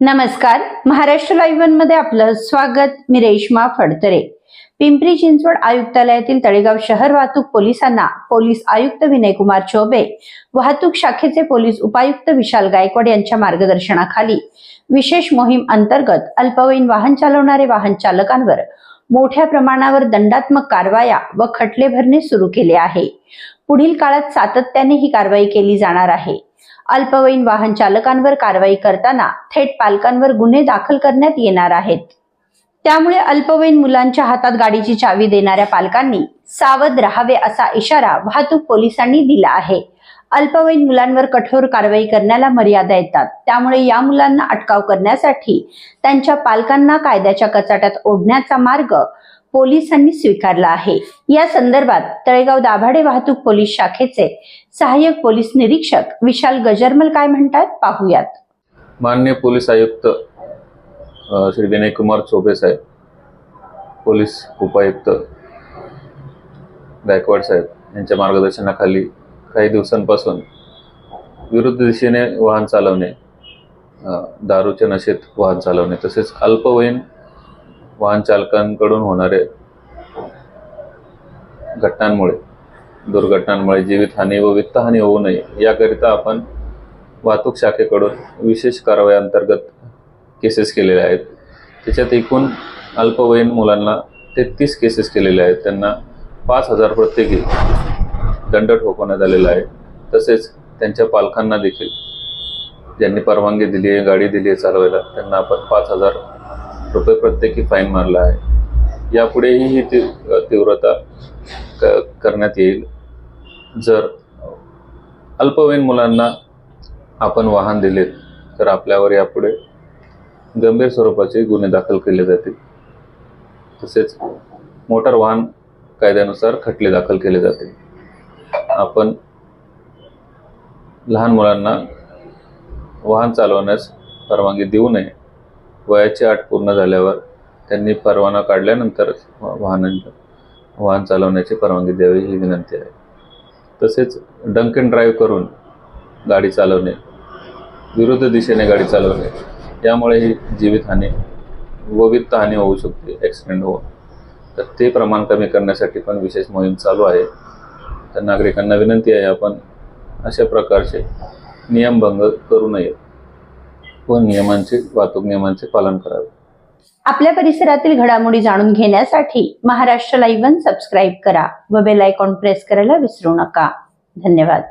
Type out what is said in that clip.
नमस्कार. महाराष्ट्र लाईव्ह वनमध्ये आपलं स्वागत. मी रेश्मा फडतरे. पिंपरी चिंचवड आयुक्तालयातील तळेगाव शहर वाहतूक पोलिसांना पोलीस आयुक्त विनयकुमार चौबे वाहतूक शाखेचे पोलीस उपायुक्त विशाल गायकवाड यांच्या मार्गदर्शनाखाली विशेष मोहीम अंतर्गत अल्पवयीन वाहन चालवणारे वाहन चालकांवर मोठ्या प्रमाणावर दंडात्मक कारवाया व खटले भरणे सुरू केले आहे. पुढील काळात सातत्याने ही कारवाई केली जाणार आहे. अल्पवयीन वाहन चालकांवर कारवाई करताना थेट पालकांवर गुन्हे दाखल करण्यात येणार आहेत. त्यामुळे अल्पवयीन मुलांच्या हातात गाडीची चावी देणाऱ्या पालकांनी सावध राहावे असा इशारा वाहतूक पोलिसांनी दिला आहे. अल्पवयीन मुलांवर कठोर कारवाई करण्याला मर्यादा येतात. त्यामुळे या मुलांना अटकाव करण्यासाठी त्यांच्या पालकांना कायद्याच्या कचाट्यात ओढण्याचा मार्ग पोलिसांनी स्वीकारला आहे. या संदर्भात तळेगाव दाभाडे वाहतूक पोलीस शाखेचे सहाय्यक पोलीस निरीक्षक विशाल गजरमल काय म्हणतात पाहूयात. मान्य पोलीस आयुक्त श्री विनय कुमार चोबे साहेब पोलीस उपायुक्त गायकवाड साहेब यांच्या मार्गदर्शनाखाली काही दिवसांपासून विरुद्ध दिशेने वाहन चालवणे दारूच्या नशेत वाहन चालवणे तसेच अल्पवयीन वाहन चालकांकडून होणारे घटनांमुळे दुर्घटनांमुळे जीवितहानी व वित्तहानी होऊ नये याकरिता आपण वाहतूक शाखेकडून विशेष कारवाई अंतर्गत केसेस केलेल्या आहेत. त्याच्यात एकूण अल्पवयीन मुलांना तेहतीस केसेस केलेल्या आहेत. त्यांना पाच हजार प्रत्येकी दंड ठोकवण्यात आलेला आहे. तसेच त्यांच्या पालकांना देखील ज्यांनी परवानगी दिली आहे गाडी दिली आहे चालवायला त्यांना आपण पाच हजार रुपये प्रत्येकी फाईन मारला आहे. यापुढेही ही ती- तीव्रता क करण्यात येईल. जर अल्पवयीन मुलांना आपण वाहन दिले तर आपल्यावर यापुढे गंभीर स्वरूपाचे गुन्हे दाखल केले जातील. तसेच मोटार वाहन कायद्यानुसार खटले दाखल केले जातील. आपण लहान मुलांना वाहन चालवण्यास परवानगी देऊ नये. वयाची अट पूर्ण झाल्यावर त्यांनी परवाना काढल्यानंतर वाहनांच्या वाहन चालवण्याची परवानगी द्यावी ही विनंती आहे. तसेच डंक अँड ड्राईव्ह करून गाडी चालवणे विरुद्ध दिशेने गाडी चालवणे यामुळेही जीवितहानी व वित्तहानी होऊ शकते ॲक्सिडेंट होऊन. तर ते प्रमाण कमी करण्यासाठी पण विशेष मोहीम चालू आहे. तर नागरिकांना विनंती आहे आपण अशा प्रकारचे नियमभंग करू नये. व नियमांचे वाहतूक नियमांचे पालन करावे. आपल्या परिसरातील घडामोडी जाणून घेण्यासाठी महाराष्ट्र लाईव्ह वन सबस्क्राईब करा व बेल आयकॉन प्रेस करायला विसरू नका. धन्यवाद.